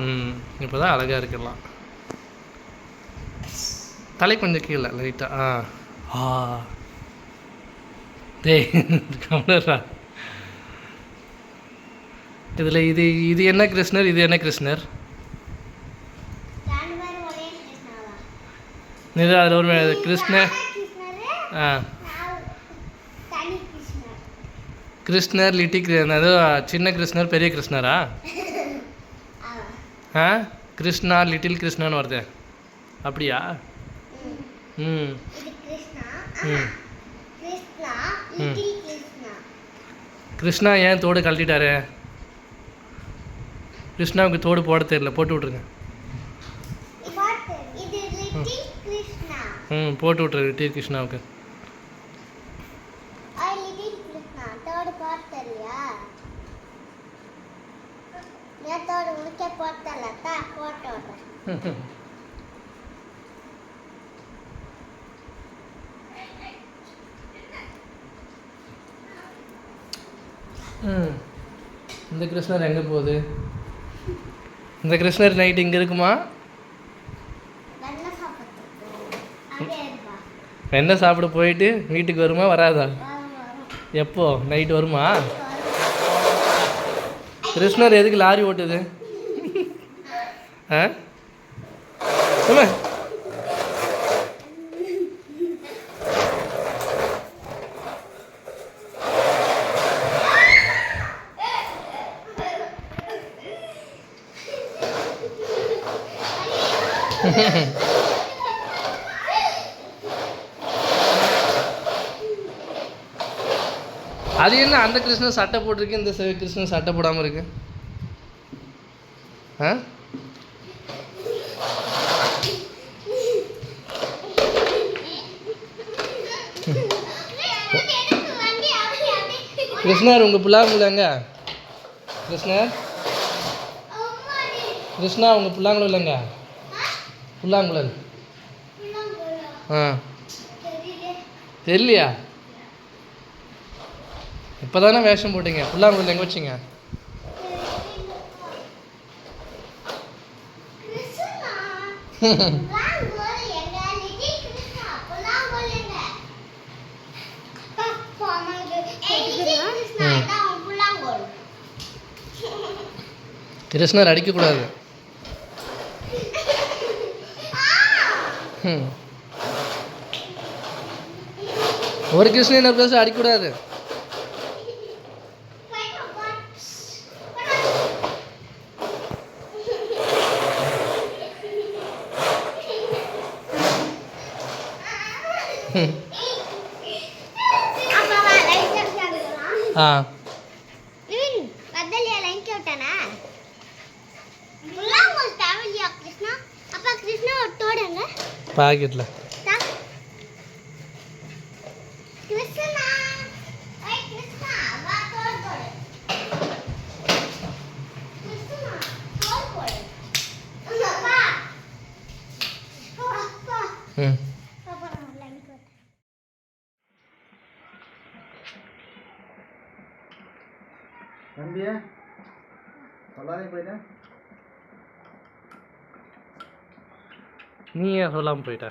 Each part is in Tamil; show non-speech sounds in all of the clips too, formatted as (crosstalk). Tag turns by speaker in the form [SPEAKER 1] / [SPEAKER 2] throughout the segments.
[SPEAKER 1] ம் இப்போ தான் அழகாக இருக்கலாம். தலை கொஞ்சம் கீழே லைட்டாக ஆ. ஆ. டேய் கமலரா. இதில் இது இது என்ன கிருஷ்ணர் இது என்ன கிருஷ்ணர்? இது அதில் ஒரு கிருஷ்ணர் ஆ.
[SPEAKER 2] கிருஷ்ணர்
[SPEAKER 1] லிட்டி கிருஷ்ணர் அது சின்ன கிருஷ்ணர் பெரிய கிருஷ்ணரா? (laughs) ஆ? கிருஷ்ணா லிட்டில் கிருஷ்ணான்னு வருது. அப்படியா?
[SPEAKER 2] ம்.
[SPEAKER 1] ம்.
[SPEAKER 2] கிருஷ்ணா லிட்டில்
[SPEAKER 1] ஏன் தோடு கழட்டிட்டாரு? கிருஷ்ணாவுக்கு தோடு போட தெரியல. போட்டு விட்ருங்க
[SPEAKER 2] லிட்டில்
[SPEAKER 1] ம் போட்டு விட்ரு டி கிருஷ்ணாவுக்கு
[SPEAKER 2] ஆ லிட்டில் கிருஷ்ணா தோடு போட்டலையா நான் தோடு உனக்கே போட்டல தா போட்டு விடுறேன்
[SPEAKER 1] ம். இந்த கிருஷ்ணர் எங்கே போகுது? இந்த கிருஷ்ணர் நைட் இங்கே இருக்குமா? என்ன சாப்பிட போயிட்டு வீட்டுக்கு வருமா வராதா? எப்போ? நைட் வருமா. கிருஷ்ணர் எதுக்கு லாரி ஓட்டுது? ஆ? சொல்லு. (laughs) அது என்ன அந்த கிருஷ்ணன் சட்டை போட்டிருக்கு இந்த கிருஷ்ணன் சட்டை போடாமல் இருக்கு? ஆ? கிருஷ்ணர் உங்கள் புல்லாங்குழல் எங்க கிருஷ்ணர்? கிருஷ்ணா உங்கள் புல்லாங்குழல் இல்லைங்க? புல்லாங்குழல் ஆ. தெரியலையா? இப்போ தானே வேஷம் போட்டீங்க? புல்லாங்குழல் எங்கே வச்சிங்க கிருஷ்ணர் அடிக்கக்கூடாது. ம். ஒரு கிருஷ்ணன் என்ன பேச அடிக்கக்கூடாது. ம். ஆ
[SPEAKER 2] கிருஷ்ணா ஒட்டோடங்க
[SPEAKER 1] பாக்கெட்டில்
[SPEAKER 2] கிருஷ்ணா ஏய் கிருஷ்ணா வா தோடு போடு கிருஷ்ணா தோடு போடு அப்பா அப்பா
[SPEAKER 1] ம்
[SPEAKER 2] அப்பா நான் லைன் போட்டு
[SPEAKER 3] தம்பியா போயிட்டேன்
[SPEAKER 1] நீ ஏன் சொல்லாமல் போயிட்ட.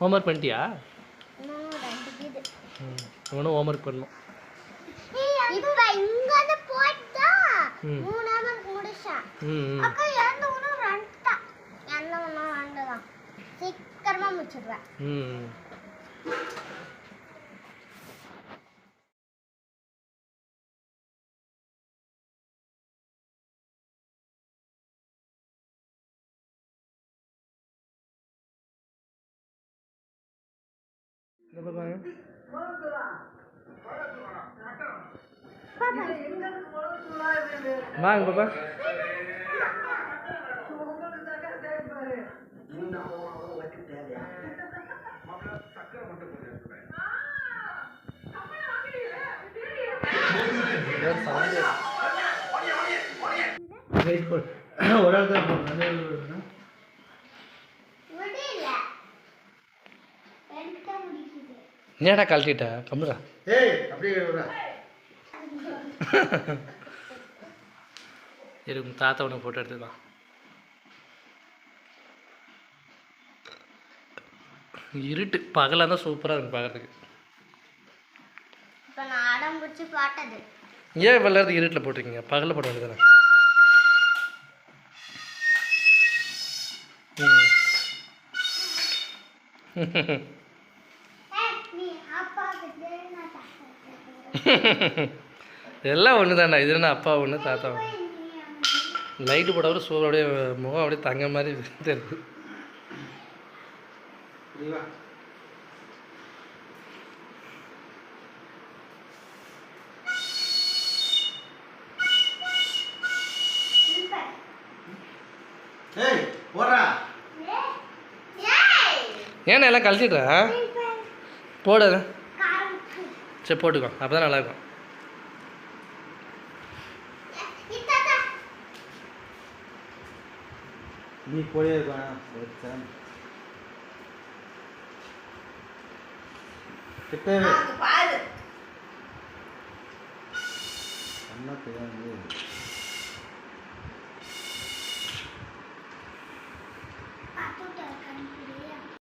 [SPEAKER 1] ஹோம்ஒர்க் பண்ணிட்டியா?
[SPEAKER 2] இன்னும் ரெண்டு இது.
[SPEAKER 1] ம் இவனும் ஹோம்ஒர்க் பண்ணணும்.
[SPEAKER 2] இப்ப இங்க
[SPEAKER 1] இந்த வாங்க. வாங்க பாப்பா. வெயிட் பண்ணு ஒரு ஆள் தான் போகணும் அதே
[SPEAKER 2] முடியல ரெண்டு தான்
[SPEAKER 1] ஏடா கழட்டிட்ட? கம்முடா.
[SPEAKER 3] ஏய் அப்படியே
[SPEAKER 1] இருக்கும் தாத்தா உனக்கு ஃபோட்டோ எடுத்துக்கலாம். இருட்டு பகலாக தான் சூப்பராக இருக்கும் பார்க்கறதுக்கு
[SPEAKER 2] இப்போ நான் அடம் பிடிச்சி பாட்டது.
[SPEAKER 1] ஏன் இவ்வளோ நேரத்துக்கு இருட்டில் போட்டிருக்கீங்க? பகலில் போட வேண்டியதானே ம் (laughs)
[SPEAKER 2] நீ அப்பா கிட்ட நான் தாத்தா
[SPEAKER 1] எல்லாம் ஒன்று தானே இது என்ன அப்பா ஒன்று தாத்தா ஒன்று லைட்டு போட சூழல் அப்படியே முகம் அப்படியே தங்க மாதிரி தெரியுது ஏன்னா எல்லாம் கழட்டிடுறா? போடு அதை.
[SPEAKER 2] காரம்
[SPEAKER 1] சரி போட்டுக்கோ. அப்போ தான் நல்லாயிருக்கும்
[SPEAKER 3] நீ போயே இருக்கான் ஒருத்தன் கிட்டவே
[SPEAKER 2] பாரு.
[SPEAKER 3] என்ன தெரியாது